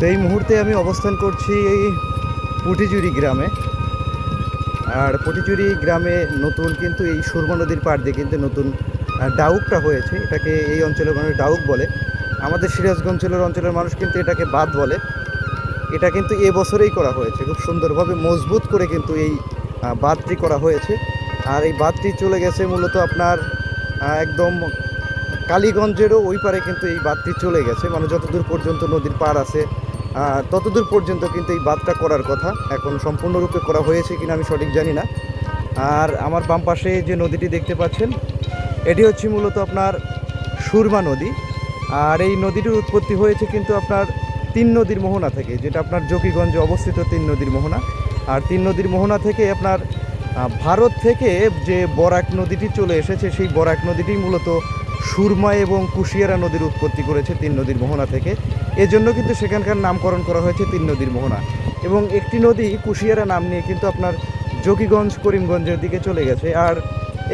তো এই মুহূর্তে আমি অবস্থান করছি এই পুটিজুরি গ্রামে। আর পটিচুরি গ্রামে নতুন কিন্তু এই সুরমা নদীর পাড় দিয়ে কিন্তু নতুন ডাউকটা হয়েছে। এটাকে এই অঞ্চলের মানুষ ডাউক বলে। আমাদের সিরাজগঞ্জ অঞ্চলের অঞ্চলের মানুষ কিন্তু এটাকে বাদ বলে। এটা কিন্তু এ বছরেই করা হয়েছে। খুব সুন্দরভাবে মজবুত করে কিন্তু এই বাঁধটি করা হয়েছে। আর এই বাঁধটি চলে গেছে মূলত আপনার একদম কালীগঞ্জেরও ওই পারে কিন্তু এই বাঁধটি চলে গেছে। মানে যতদূর পর্যন্ত নদীর পাড় আছে ততদূর পর্যন্ত কিন্তু এই বাঁধটা করার কথা এখন সম্পূর্ণরূপে করা হয়েছে কিনা আমি সঠিক জানি না। আর আমার বাম পাশে যে নদীটি দেখতে পাচ্ছেন, এটি হচ্ছে মূলত আপনার সুরমা নদী। আর এই নদীটির উৎপত্তি হয়েছে কিন্তু আপনার তিন নদীর মোহনা থেকে, যেটা আপনার জকিগঞ্জে অবস্থিত তিন নদীর মোহনা। আর তিন নদীর মোহনা থেকে আপনার ভারত থেকে যে বরাক নদীটি চলে এসেছে, সেই বরাক নদীটি মূলত সুরমা এবং কুশিয়ারা নদীর উৎপত্তি করেছে তিন নদীর মোহনা থেকে। এজন্য কিন্তু সেখানকার নামকরণ করা হয়েছে তিন নদীর মোহনা। এবং একটি নদী কুশিয়ারা নাম নিয়ে কিন্তু আপনার যোগীগঞ্জ করিমগঞ্জের দিকে চলে গেছে। আর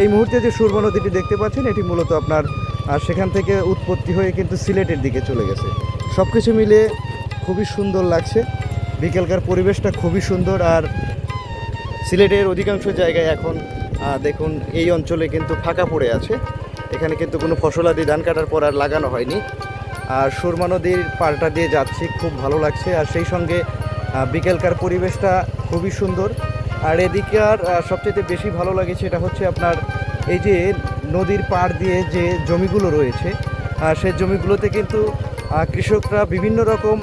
এই মুহূর্তে যে সুরমা নদীটি দেখতে পাচ্ছেন, এটি মূলত আপনার আর সেখান থেকে উৎপত্তি হয়ে কিন্তু সিলেটের দিকে চলে গেছে। সব কিছু মিলে খুবই সুন্দর লাগছে। বিকেলকার পরিবেশটা খুবই সুন্দর। আর সিলেটের অধিকাংশ জায়গায় এখন দেখুন, এই অঞ্চলে কিন্তু ফাঁকা পড়ে আছে। এখানে কিন্তু কোনো ফসলাদি ধান কাটার পর আর লাগানো হয়নি। আর সুরমা নদীর পাড়টা দিয়ে যাচ্ছি, খুব ভালো লাগছে। আর সেই সঙ্গে বিকেলকার পরিবেশটা খুবই সুন্দর। আর এদিকে আর সবচেয়ে বেশি ভালো লাগে সেটা হচ্ছে আপনার এই যে নদীর পাড় দিয়ে যে জমিগুলো রয়েছে সেই জমিগুলোতে কিন্তু কৃষকরা বিভিন্ন রকম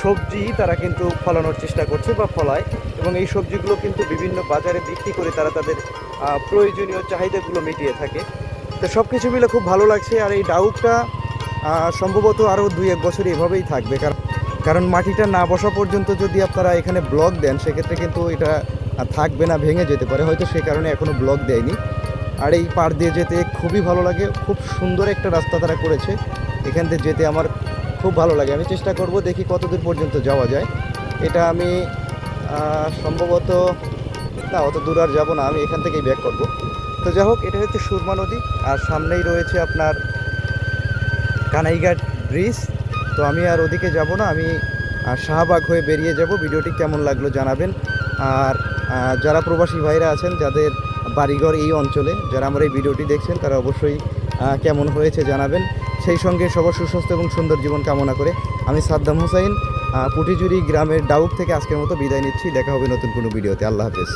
সবজি তারা কিন্তু ফলানোর চেষ্টা করছে বা ফলায়। এবং এই সবজিগুলো কিন্তু বিভিন্ন বাজারে বিক্রি করে তারা তাদের প্রয়োজনীয় চাহিদাগুলো মিটিয়ে থাকে। তো সব কিছু মিলে খুব ভালো লাগছে আর এই ডাউকটা সম্ভবত আরও দুই এক বছর এভাবেই থাকবে। কারণ কারণ মাটিটা না বসা পর্যন্ত যদি আপনারা এখানে ব্লক দেন, সেক্ষেত্রে কিন্তু এটা থাকবে না, ভেঙে যেতে পারে। হয়তো সে কারণে এখনও ব্লক দেয়নি। আর এই পাড় দিয়ে যেতে খুবই ভালো লাগে। খুব সুন্দর একটা রাস্তা তারা করেছে। এখান থেকে যেতে আমার খুব ভালো লাগে। আমি চেষ্টা করব দেখি কতদূর পর্যন্ত যাওয়া যায়। এটা আমি সম্ভবত, না, অত দূর আর যাব না। আমি এখান থেকেই ব্যাক করব। তো যাই হোক, এটা হচ্ছে সুরমা নদী, আর সামনেই রয়েছে আপনার কানাইঘাট ব্রিজ। তো আমি আর ওদিকে যাব না, আমি শাহবাগ হয়ে বেরিয়ে যাব। ভিডিওটি কেমন লাগল জানাবেন। আর যারা প্রবাসী ভাইরা আছেন, যাদের বাড়িঘর এই অঞ্চলে, যারা আমার এই ভিডিওটি দেখছেন, তারা অবশ্যই কেমন হয়েছে জানাবেন। সেই সঙ্গে সবার সুস্বাস্থ্য এবং সুন্দর জীবন কামনা করে আমি সাদ্দাম হোসাইন পুটিজুরি গ্রামের ডাউক থেকে আজকের মতো বিদায় নিচ্ছি। দেখা হবে নতুন কোনো ভিডিওতে। আল্লাহ হাফেজ।